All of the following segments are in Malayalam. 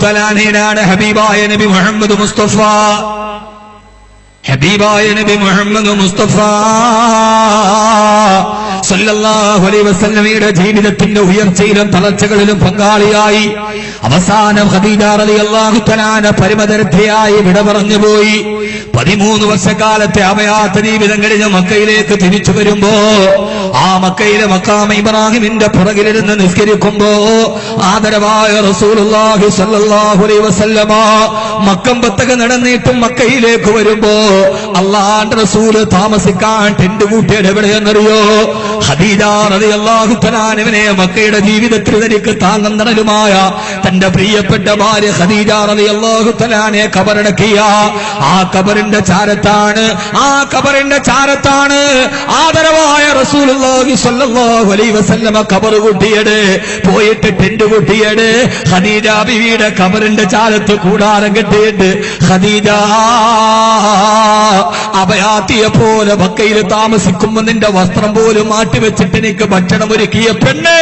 തലാനയിലാണ് ഹബീബായ നബി മുഹമ്മദ് മുസ്തഫ. ഹബീബായ നബി മുഹമ്മദ് മുസ്തഫ. സല്ലല്ലാഹു അലൈഹി വസല്ലമയുടെ ജീവിതത്തിന്റെ ഉയർച്ചയിലും തളർച്ചകളിലും പങ്കാളിയായി അവസാനം ഖദീജ റളിയല്ലാഹു തആല പരമദർഭയായി വിട പറഞ്ഞുപോയി പതിമൂന്ന് വർഷക്കാലത്തെ അഭയാത്ത ജീവിതം കഴിഞ്ഞ് മക്കയിലേക്ക് തിരിച്ചു വരുമ്പോ ആ മക്കയിലെ മക്കാമ ഇബ്രാഹിമിന്റെ പുറകിലിരുന്ന് നിസ്കരിക്കുമ്പോ ആദരവായ റസൂലുള്ളാഹി സ്വല്ലല്ലാഹു അലൈഹി വസല്ലമ മക്കം പത്തക നടന്നിട്ടും മക്കയിലേക്ക് വരുമ്പോ അള്ളാന്റെ റസൂൽ താമസിക്കാൻ ടെന്റ് കൂട്ടിയത് എവിടെയെന്നറിയോ ഹദീജ റളിയല്ലാഹു തആലാവിനെ മക്കയുടെ ജീവിതത്തിൽ തനിക്ക് താങ്ങം നടലുമായ തന്റെ പ്രിയപ്പെട്ട ഭാര്യ ഖദീജ റളിയല്ലാഹു കബറടക്കിയ. ആ കബറിന്റെ ചാരത്താണ് ആ കബറിന്റെ ചാരത്താണ് ആദരവായ അലൈഹി വസല്ലമ കബർ കൂട്ടിയത് പോയിട്ട് ടെന്റ് കൂട്ടിയത് ഖദീജ ബിവിയുടെ കബറിന്റെ ചാലത്ത് കൂടാരം കെട്ടിയിട്ട് ഹദീജ അഭയാത്തിയെ പോലെ മക്കയിൽ താമസിക്കുമ്പോ നിന്റെ വസ്ത്രം പോലും മാറ്റിവെച്ചിട്ട് എനിക്ക് ഭക്ഷണം ഒരുക്കിയ പെണ്ണ്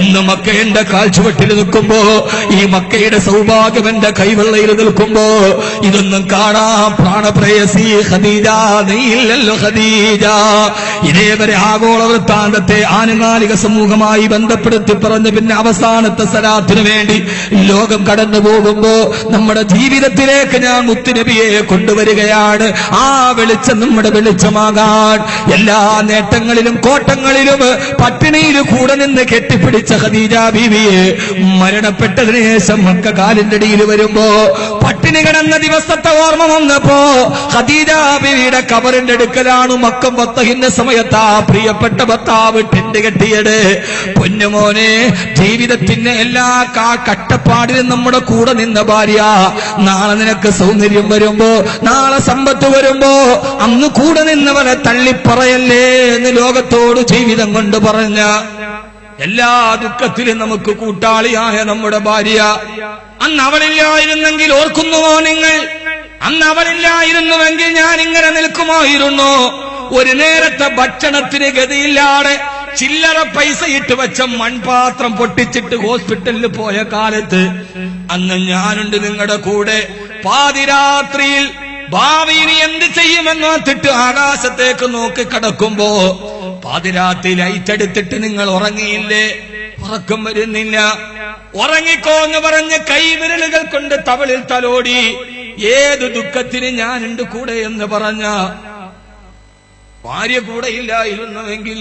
ഇന്ന് മക്കയുടെ കാഴ്ചവെട്ടിൽ നിൽക്കുമ്പോ ഈ മക്കയുടെ സൗഭാഗ്യം എന്റെ കൈവെള്ളയിൽ നിൽക്കുമ്പോ ഇതൊന്നും കാണാം പ്രാണപ്രയസി നീ ഇല്ലല്ലോ ഹദീജ ഇതേവരെ ആഗോള വൃത്താന്തത്തെ ആനുകാലിക സമൂഹമായി ബന്ധപ്പെടുത്തി പറഞ്ഞ് പിന്നെ അവസാനത്തെ സലാത്തിനു വേണ്ടി ലോകം കടന്നു പോകുമ്പോ നമ്മുടെ ജീവിതത്തിലേക്ക് ഞാൻ മുത്തുനബിയെ കൊണ്ടുവരികയാണ്. ആ വെളിച്ചം നമ്മുടെ വെളിച്ചമാകാൻ എല്ലാ നേട്ടങ്ങളിലും കോട്ടങ്ങളിലും പട്ടിണിയിൽ കൂടെ നിന്ന് കെട്ടിപ്പിടിച്ച ഹദീജ ബീവിയെ മരണപ്പെട്ടതിനു ശേഷം മക്ക കാലിന്റെ അടിയിൽ വരുമ്പോ പട്ടിണി കിടന്ന ദിവസത്തെ ഓർമ്മ വന്നപ്പോ ഖദീജ കബറിന്റെ അടുക്കലാണ് മക്കം പത്തഹിന്റെ സമയത്താ പ്രിയപ്പെട്ട ഭർത്താവ് ടെന്റ് കെട്ടിയത്. പൊന്നുമോനെ ജീവിതത്തിന്റെ എല്ലാ കാ- കട്ടപ്പാടിലും നമ്മുടെ കൂടെ നിന്ന ഭാര്യ. നാളെ നിനക്ക് സൗന്ദര്യം വരുമ്പോ നാളെ സമ്പത്ത് വരുമ്പോ അന്ന് കൂടെ നിന്നവനെ തള്ളിപ്പറയല്ലേ എന്ന് ലോകത്തോട് ജീവിതം കൊണ്ട് പറഞ്ഞ എല്ലാ ദുഃഖത്തിലും നമുക്ക് കൂട്ടാളിയായ നമ്മുടെ ഭാര്യ. അന്ന് അവളില്ലായിരുന്നെങ്കിൽ ഓർക്കുന്നുവോ നിങ്ങൾ? അന്ന് അവളില്ലായിരുന്നുവെങ്കിൽ ഞാൻ ഇങ്ങനെ നിൽക്കുമായിരുന്നു. ഒരു നേരത്തെ ഭക്ഷണത്തിന് ഗതിയില്ലാതെ ചില്ലറ പൈസ ഇട്ട് വെച്ച മൺപാത്രം പൊട്ടിച്ചിട്ട് ഹോസ്പിറ്റലിൽ പോയ കാലത്ത് അന്ന് ഞാനുണ്ട് നിങ്ങളുടെ കൂടെ. പാതിരാത്രിയിൽ ഭാവിയിൽ എന്ത് ചെയ്യുമെന്നോത്തിട്ട് ആകാശത്തേക്ക് നോക്കി കിടക്കുമ്പോ പാതിരാത്രി ലൈറ്റ് എടുത്തിട്ട് നിങ്ങൾ ഉറങ്ങിയില്ലേ? ഉറക്കം വരുന്നില്ല. ഉറങ്ങിക്കോ എന്ന് പറഞ്ഞ് കൈവിരലുകൾ കൊണ്ട് തവളിൽ തലോടി. ഏത് ദുഃഖത്തിന് ഞാനുണ്ട് കൂടെ എന്ന് പറഞ്ഞ ഭാര്യ കൂടെ ഇല്ലായിരുന്നുവെങ്കിൽ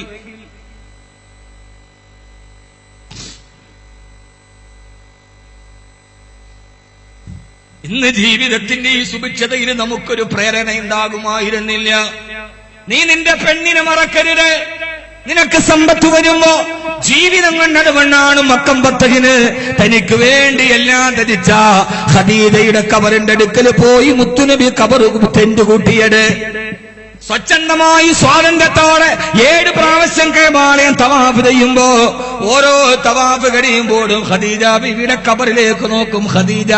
ഇന്ന് ജീവിതത്തിന്റെ ഈ സുഭിക്ഷതയിൽ നമുക്കൊരു പ്രേരണ ഉണ്ടാകുമായിരുന്നില്ല നീ നിന്റെ പെണ്ണിനെ മറക്കരുത്. നിനക്ക് സമ്പത്ത് വരുമ്പോ ജീവിതം കണ്ടത് മക്കം പത്തകിന്. തനിക്ക് വേണ്ടി എല്ലാം ധരിച്ച ഹദീദയുടെ കബറിന്റെ അടുക്കൽ പോയി മുത്തുനബി കബർ തെന്റ് കൂട്ടിയത്. സ്വച്ഛന്തമായി സ്വാതന്ത്ര്യത്തോടെ ഏഴ് പ്രാവശ്യം കേമാലയം തവാഫ് ചെയ്യുമ്പോ ഓരോ തവാഫ് കഴിയുമ്പോഴും ഖദീജ ബിവിയുടെ കബറിലേക്ക് നോക്കും. ഖദീജ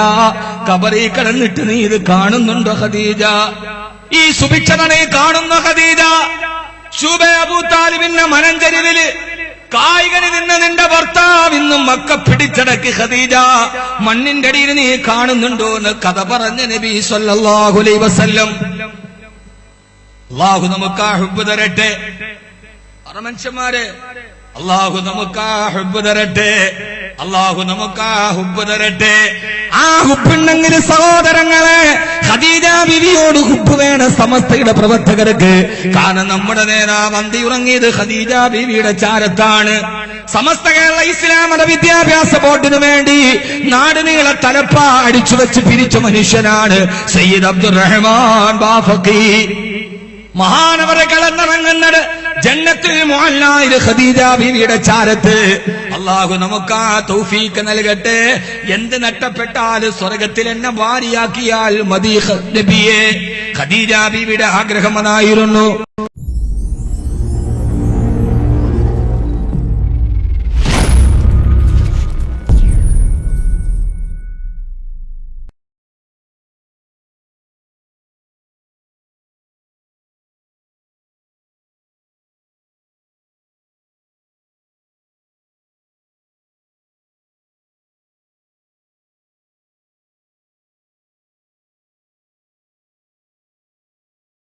കബറിൽ കിടന്നിട്ട് നീ ഇത് കാണുന്നുണ്ടോ ഖദീജ? ഈ സുഭിക്ഷതനെ കാണുന്ന ഖദീജ ശുഭ അബൂ താലിബിന്റെ മനഞ്ചരിവിൽ കായികന് നിന്ന് നിന്റെ ഭർത്താവ് ഇന്നും മക്ക പിടിച്ചടക്കി ഖദീജ. മണ്ണിന്റെ അടിയിൽ നീ കാണുന്നുണ്ടോ എന്ന് കഥ പറഞ്ഞ നബി സല്ലാഹുലൈ വസല്ലം. അള്ളാഹു നമുക്ക് ആ ഹുബ് തരട്ടെ. പറ മനുഷ്യന്മാരെ അള്ളാഹു നമുക്ക് ആ ഹുബ് തരട്ടെ. അള്ളാഹു നമുക്ക് ആ ഹുബ് തരട്ടെ. ആ ഹുബുണ്ടെങ്കിൽ സഹോദരങ്ങളെ ഖദീജ ബിവിയോട് ഹുബ് വേണ സമസ്തയുടെ പ്രവർത്തകർക്ക്. കാരണം നമ്മുടെ നേതാവ് അന്തി ഉറങ്ങിയത് ഖദീജ ബിവിയുടെ ചാരത്താണ്. സമസ്ത കേരള ഇസ്ലാം മത വിദ്യാഭ്യാസ ബോർഡിനു വേണ്ടി നാടിനീള തലപ്പ അടിച്ചു വെച്ച് പിരിച്ച മനുഷ്യനാണ് സയ്യിദ് അബ്ദുറഹ്മാൻ ബാഫക്കി. മഹാനവരെ കളന്നിറങ്ങുന്നത് ജന്നത്തിൽ മോഹൻലാൽ ഖദീജ ബീവിയുടെ ചാരത്ത്. അള്ളാഹു നമുക്ക് ആ തൗഫീക്ക് നൽകട്ടെ. എന്ത് നഷ്ടപ്പെട്ടാൽ സ്വർഗത്തിൽ എന്നെ ഭാര്യയാക്കിയാൽ മതി നബിയെ. ഖദീജ ബീവിയുടെ ആഗ്രഹം അതായിരുന്നു.